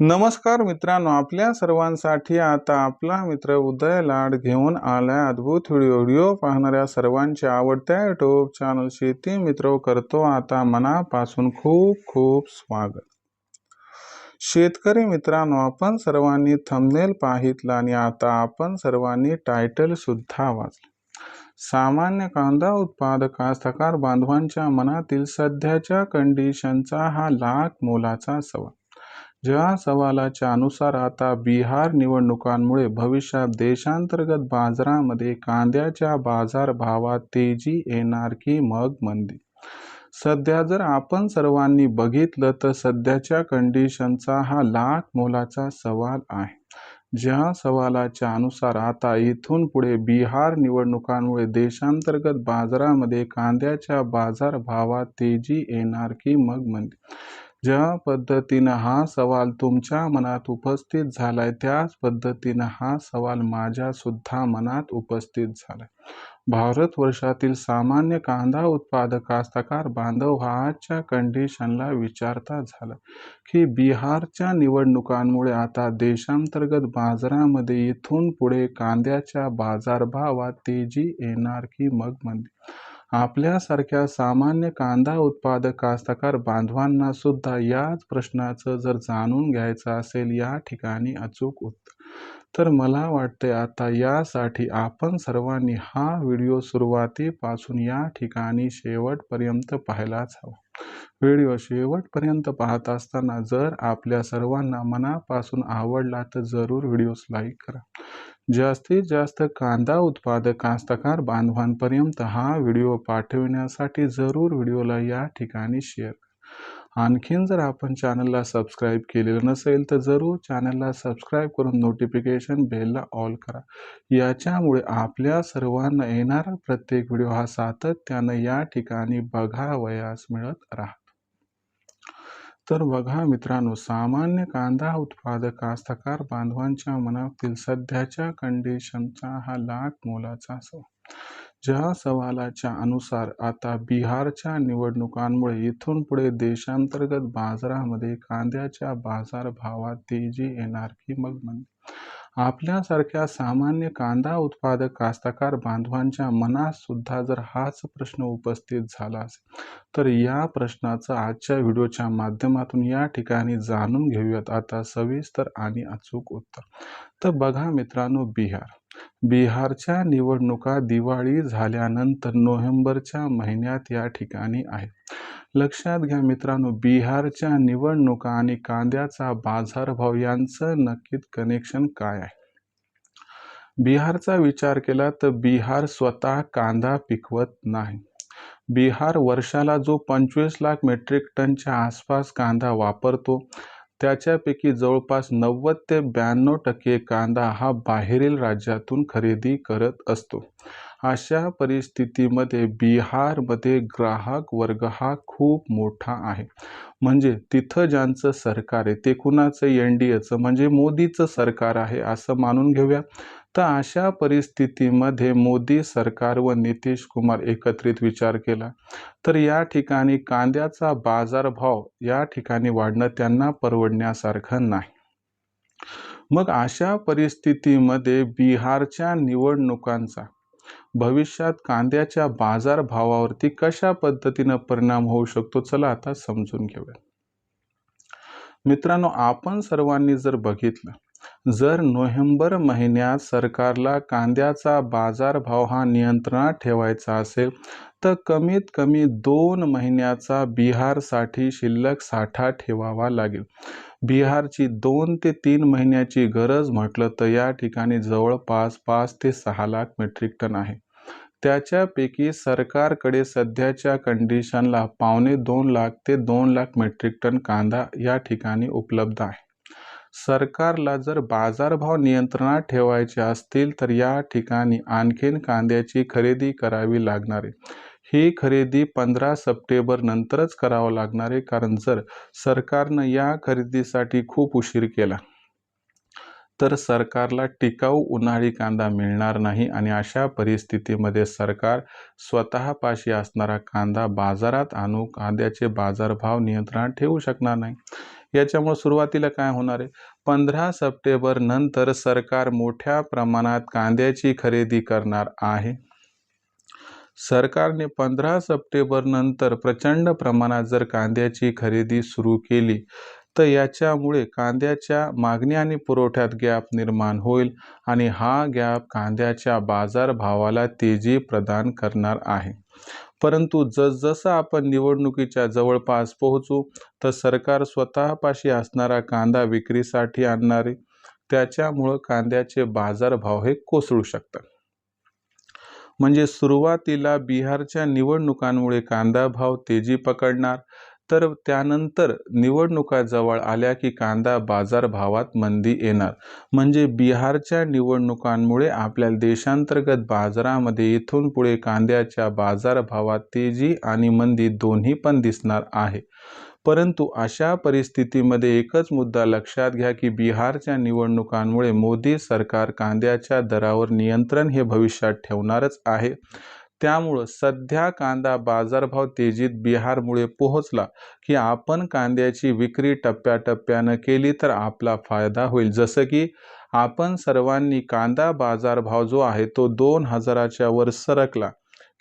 नमस्कार मित्रांनो आपल्या सर्वांसाठी आता आपला मित्र उदय लाड घेऊन आलाय अद्भुत व्हिडिओ व्हिडिओ पाहणाऱ्या सर्वांच्या आवडत्या युट्यूब चॅनल शेती मित्र करतो आता मनापासून खूप खूप स्वागत. शेतकरी मित्रांनो आपण सर्वांनी थंबनेल पाहितला आणि आता आपण सर्वांनी टायटल सुद्धा वाचलं. सामान्य कांदा उत्पादक कास्तकार बांधवांच्या मनातील सध्याच्या कंडिशनचा हा लाख मोलाचा सवाल. ज्या सवालाच्या अनुसार आता बिहार निवडणुकांमुळे भविष्यात देशांतर्गत बाजारामध्ये कांद्याच्या बाजारभावात तेजी येणार की मग मंदी? सध्या जर आपण सर्वांनी बघितलं तर सध्याच्या कंडिशनचा हा लाख मोलाचा सवाल आहे. ज्या सवालाच्या अनुसार आता इथून पुढे बिहार निवडणुकांमुळे देशांतर्गत बाजारामध्ये कांद्याच्या बाजारभावात तेजी येणार की मग मंदी? ज्या पद्धतीनं हा सवाल तुमच्या मनात उपस्थित झालाय त्याच पद्धतीनं हा सवाल माझ्या सुद्धा मनात उपस्थित झालाय. भारतवर्षातील सामान्य कांदा उत्पादक कास्तकार बांधव हा आजच्या कंडिशनला विचारता झाला की बिहारच्या निवडणुकांमुळे आता देशांतर्गत बाजारामध्ये इथून पुढे कांद्याच्या बाजारभावात तेजी येणार की मग मंदी? आपल्यासारख्या सामान्य कांदा उत्पादक कास्तकार बांधवांना सुद्धा याच प्रश्नाचं जर जाणून घ्यायचं असेल या ठिकाणी अचूक उत्तर तर मला वाटते आता यासाठी आपण सर्वांनी हा व्हिडिओ सुरुवातीपासून या ठिकाणी शेवटपर्यंत पाहायलाच हवा. व्हिडिओ शेवटपर्यंत पाहत असताना जर आपल्या सर्वांना मनापासून आवडला तर जरूर व्हिडिओस लाईक करा. जास्तीत जास्त कांदा उत्पादक कास्तकार बांधवांपर्यंत हा व्हिडिओ पाठविण्यासाठी जरूर व्हिडिओला या ठिकाणी शेअर करा. आणखीन जर आपण चॅनलला सबस्क्राईब केलेलं नसेल तर जरूर चॅनलला सबस्क्राईब करून नोटिफिकेशन बेलला ऑल करा. याच्यामुळे आपल्या सर्वांना येणारा प्रत्येक व्हिडिओ हा सातत्यानं या ठिकाणी बघावयास मिळत राहतो. तर बघा मित्रांनो सामान्य कांदा उत्पादक कास्तकार बांधवांच्या मनातील सध्याच्या कंडिशनचा हा लाख मोलाचा असो. ज्या सवालाच्या अनुसार आता बिहारच्या निवडणुकांमुळे इथून पुढे देशांतर्गत बाजारामध्ये कांद्याच्या बाजारभावात तेजी येणार की मग म्हणजे आपल्यासारख्या सामान्य कांदा उत्पादक कास्तकार बांधवांच्या मनात सुद्धा जर हाच प्रश्न उपस्थित झाला असेल तर या प्रश्नाचं आजच्या व्हिडिओच्या माध्यमातून या ठिकाणी जाणून घेऊयात. आता सविस्तर आणि अचूक उत्तर. तर बघा मित्रांनो बिहार. बिहारच्या निवडणुका दिवाळी झाल्यानंतर नोव्हेंबरच्या महिन्यात या ठिकाणी आहेत. लक्षात घ्या मित्रांनो बिहारच्या निवडणुका आणि कांद्याचा बाजारभाव यांचं नक्कीच कनेक्शन काय आहे? बिहारचा विचार केला तर बिहार स्वतः कांदा पिकवत नाही. बिहार वर्षाला जो पंचवीस लाख मेट्रिक टनच्या आसपास कांदा वापरतो त्याच्यापैकी जवळपास नव्वद ते ब्याण्णव टक्के कांदा हा बाहेरील राज्यातून खरेदी करत असतो. अशा परिस्थितीमध्ये बिहारमध्ये ग्राहक वर्ग हा खूप मोठा आहे. म्हणजे तिथं ज्यांचं सरकार आहे ते कुणाचं एन डी एचं? म्हणजे मोदीचं सरकार आहे असं मानून घेऊया. तर अशा परिस्थितीमध्ये मोदी सरकार व नितीश कुमार एकत्रित विचार केला तर या ठिकाणी कांद्याचा बाजारभाव या ठिकाणी वाढणं त्यांना परवडण्यासारखं नाही. मग अशा परिस्थितीमध्ये बिहारच्या निवडणुकांचा भविष्यात कांद्याच्या बाजारभावावरती कशा पद्धतीनं परिणाम होऊ शकतो चला आता समजून घेऊया. मित्रांनो आपण सर्वांनी जर बघितलं जर नोव्हेंबर महिन्यात सरकारला कांद्याचा बाजारभाव हा नियंत्रणात ठेवायचा असेल तर कमीत कमी दोन महिन्याचा बिहारसाठी शिल्लक साठा ठेवावा लागेल. बिहारची दोन ते तीन महिन्याची गरज म्हटलं तर या ठिकाणी जवळपास पाच ते सहा लाख मेट्रिक टन आहे. त्याच्यापैकी सरकारकडे सध्याच्या कंडिशनला पावणे दोन लाख ते दोन लाख मेट्रिक टन कांदा या ठिकाणी उपलब्ध आहे. सरकारला जर बाजारभाव नियंत्रणात ठेवायचे असतील तर या ठिकाणी आणखीन कांद्याची खरेदी करावी लागणार आहे. ही खरेदी पंधरा सप्टेंबर नंतरच करावं लागणार आहे कारण जर सरकारनं या खरेदीसाठी खूप उशीर केला तर सरकारला टिकाऊ उन्हाळी कांदा मिळणार नाही आणि अशा परिस्थितीमध्ये सरकार स्वतःपाशी असणारा कांदा बाजारात आणू कांद्याचे बाजारभाव नियंत्रणात ठेवू शकणार नाही. याच्यामुळे सुरुवातीला काय होणार आहे? पंधरा सप्टेंबर नंतर सरकार मोठ्या प्रमाणात कांद्याची खरेदी करणार आहे. सरकारने पंधरा सप्टेंबर नंतर प्रचंड प्रमाणात जर कांद्याची खरेदी सुरू केली तर याच्यामुळे कांद्याच्या मागणी आणि पुरवठ्यात गॅप निर्माण होईल आणि हा गॅप कांद्याच्या बाजारभावाला तेजी प्रदान करणार आहे. परंतु जसजसं आपण निवडणुकीच्या जवळपास पोहोचू तर सरकार स्वतःपाशी असणारा कांदा विक्रीसाठी आणणारे त्याच्यामुळं कांद्याचे बाजारभाव हे कोसळू शकतात. म्हणजे सुरुवातीला बिहारच्या निवडणुकांमुळे कांदा भाव तेजी पकडणार तर त्यानंतर निवडणुका जवळ आल्या की कांदा बाजारभावात मंदी येणार. म्हणजे बिहारच्या निवडणुकांमुळे आपल्या देशांतर्गत बाजारामध्ये इथून पुढे कांद्याच्या बाजारभावात तेजी आणि मंदी दोन्ही पण दिसणार आहे. परंतु अशा परिस्थितीमध्ये एकच मुद्दा लक्षात घ्या की बिहारच्या निवडणुकांमुळे मोदी सरकार कांद्याच्या दरावर नियंत्रण हे भविष्यात ठेवणारच आहे. त्यामुळं सध्या कांदा बाजारभाव तेजीत बिहारमुळे पोहोचला की आपण कांद्याची विक्री टप्प्याटप्प्यानं केली तर आपला फायदा होईल. जसं की आपण सर्वांनी कांदा बाजारभाव जो आहे तो दोन हजाराच्या वर सरकला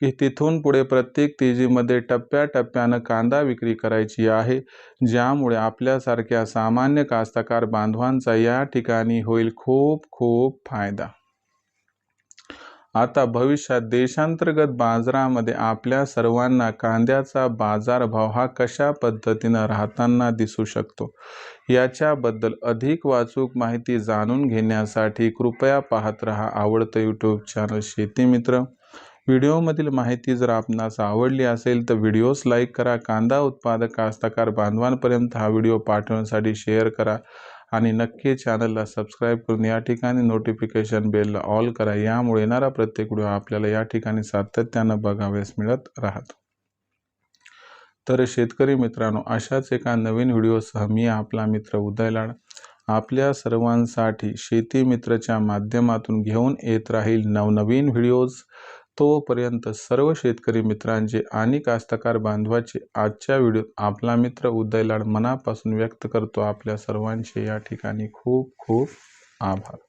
की तिथून पुढे प्रत्येक तेजीमध्ये टप्प्याटप्प्यानं कांदा विक्री करायची आहे ज्यामुळे आपल्यासारख्या सामान्य कास्तकार बांधवांचा या ठिकाणी होईल खूप खूप फायदा. आता भविष्यात देशांतर्गत बाजारामध्ये आपल्या सर्वांना कांद्याचा बाजारभाव हा कशा पद्धतीनं राहताना दिसू शकतो? याच्याबद्दल अधिक वाचूक माहिती जाणून घेण्यासाठी कृपया पाहत रहा आवडतं यूट्यूब चॅनल शेतीमित्र व्हिडिओमधील माहिती जर आपणास आवडली असेल तर व्हिडिओस लाईक करा. कांदा उत्पादक कास्तकार बांधवांपर्यंत हा व्हिडिओ पाठवण्यासाठी शेअर करा. आणि नक्की चॅनलला सबस्क्राईब करून या ठिकाणी नोटिफिकेशन बेलला ऑल करा. यामुळे येणारा प्रत्येक व्हिडिओ आपल्याला या ठिकाणी सातत्यानं बघावेस मिळत राहत. तर शेतकरी मित्रांनो अशाच एका नवीन व्हिडिओसह मी आपला मित्र उदयलाड आपल्या सर्वांसाठी शेती मित्रच्या माध्यमातून घेऊन येत राहील नवनवीन व्हिडिओज. तोपर्यंत सर्व शेतकरी मित्रांचे आणि कास्तकार बांधवाचे आजच्या व्हिडिओत आपला मित्र उदयलाड मनापासून व्यक्त करतो. आपल्या सर्वांचे या ठिकाणी खूप खूप आभार.